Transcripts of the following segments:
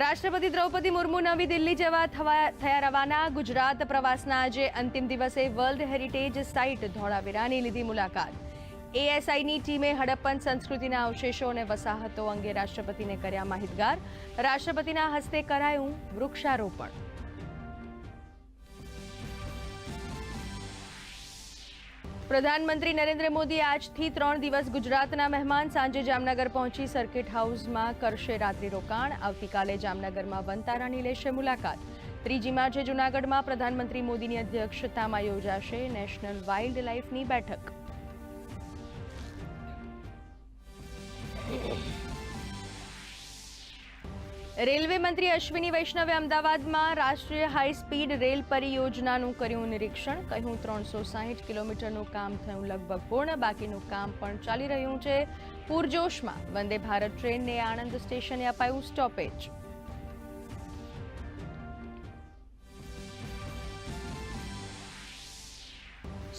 રાષ્ટ્રપતિ દ્રૌપદી મુર્મુ નવી દિલ્હી જવા થયા રવાના. ગુજરાત પ્રવાસના આજે અંતિમ દિવસે વર્લ્ડ હેરિટેજ સાઇટ ધોળાવીરાની લીધી મુલાકાત. એએસઆઈની ટીમે હડપ્પન સંસ્કૃતિના અવશેષો અને વસાહતો અંગે રાષ્ટ્રપતિને કર્યા માહિતગાર. રાષ્ટ્રપતિના હસ્તે કરાયું વૃક્ષારોપણ. પ્રધાનમંત્રી નરેન્દ્ર મોદી આજથી ત્રણ દિવસ ગુજરાતના મહેમાન સાંજે જામનગર પહોંચી સર્કિટ હાઉસમાં કરશે રાત્રિ રોકાણ. આવતીકાલે જામનગરમાં વનતારાની લેશે મુલાકાત. ત્રીજી માર્ચે જૂનાગઢમાં પ્રધાનમંત્રી મોદીની અધ્યક્ષતામાં યોજાશે નેશનલ વાઇલ્ડ લાઇફની બેઠક. રેલવે મંત્રી અશ્વિની વૈષ્ણવે અમદાવાદમાં રાષ્ટ્રીય હાઈ સ્પીડ રેલ પરિયોજનાનું કર્યું નિરીક્ષણ. કહ્યું, ત્રણસો સાહીઠ કિલોમીટરનું કામ થયું લગભગ પૂર્ણ, બાકીનું કામ પણ ચાલી રહ્યું છે. પૂરજોશમાં વંદે ભારત ટ્રેનને આણંદ સ્ટેશને અપાયું સ્ટોપેજ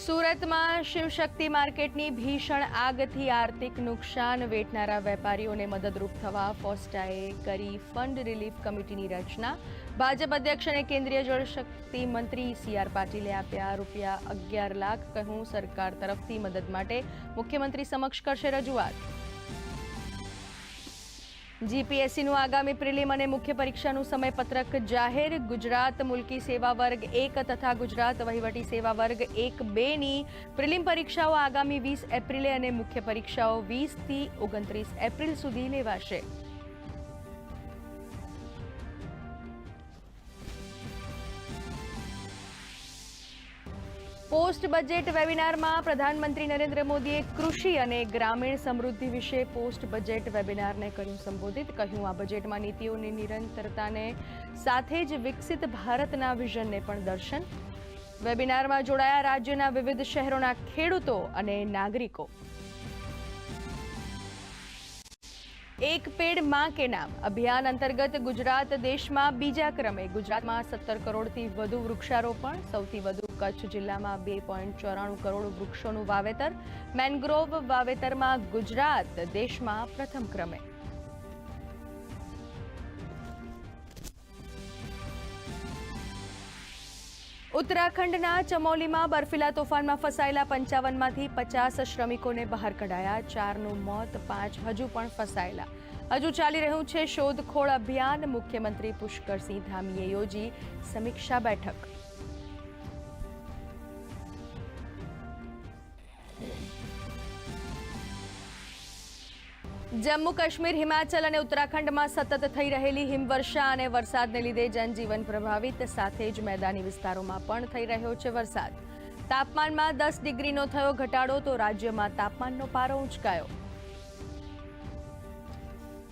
સુરતમાં શિવશક્તિ માર્કેટની ભીષણ આગથી આર્થિક નુકસાન વેઠનારા વેપારીઓને મદદરૂપ થવા ફોસ્ટાએ કરી ફંડ રિલીફ કમિટીની રચના. ભાજપ અધ્યક્ષ અને કેન્દ્રીય જળશક્તિ મંત્રી સી આર પાટીલે આપ્યા રૂપિયા અગિયાર લાખ કહ્યું સરકાર તરફથી મદદ માટે. મુખ્યમંત્રી સમક્ષ કરશે રજૂઆત. જીપીએસસીનું આગામી પ્રિલિમ અને મુખ્ય પરીક્ષાનું સમયપત્રક જાહેર. ગુજરાત મુલકી સેવા વર્ગ એક તથા ગુજરાત વહીવટી સેવા વર્ગ એક બેની પ્રિલિમ પરીક્ષાઓ આગામી વીસ એપ્રિલે અને મુખ્ય પરીક્ષાઓ વીસથી ઓગણત્રીસ એપ્રિલ સુધી લેવાશે. પોસ્ટ બજેટ વેબિનારમાં પ્રધાનમંત્રી નરેન્દ્ર મોદીએ કૃષિ અને ગ્રામીણ સમૃદ્ધિ વિશે પોસ્ટ બજેટ વેબિનારને કર્યું સંબોધિત, કહ્યું આ બજેટમાં નીતિઓની નિરંતરતાને સાથે જ વિકસિત ભારતના વિઝનને પણ દર્શન. વેબિનારમાં જોડાયા રાજ્યના વિવિધ શહેરોના ખેડૂતો અને નાગરિકો. એક પેડમાં કે નામ. અભિયાન અંતર્ગત ગુજરાત દેશમાં બીજા ક્રમે ગુજરાતમાં સત્તર કરોડથી વધુ વૃક્ષારોપણ, સૌથી વધુ કચ્છ જિલ્લામાં બે પોઈન્ટ ચોરાણું કરોડ વૃક્ષોનું વાવેતર, મેનગ્રોવ વાવેતરમાં ગુજરાત દેશમાં પ્રથમ ક્રમે. ઉત્તરાખંડના ચમોલીમાં બર્ફીલા તોફાનમાં ફસાયેલા પંચાવનમાંથી પચાસ શ્રમિકોને બહાર કઢાયા, ચારનું મોત, પાંચ હજુ પણ ફસાયેલા. હજુ ચાલી રહ્યું છે શોધખોળ અભિયાન, મુખ્યમંત્રી પુષ્કરસિંહ ધામીએ યોજી સમીક્ષા બેઠક. જમ્મુ કાશ્મીર હિમાચલ અને ઉત્તરાખંડમાં સતત થઈ રહેલી હિમવર્ષા અને વરસાદને લીધે જનજીવન પ્રભાવિત. સાથે જ મેદાની વિસ્તારોમાં પણ થઈ રહ્યો છે વરસાદ. તાપમાનમાં દસ ડિગ્રીનો થયો ઘટાડો, તો રાજ્યમાં તાપમાનનો પારો ઉંચકાયો.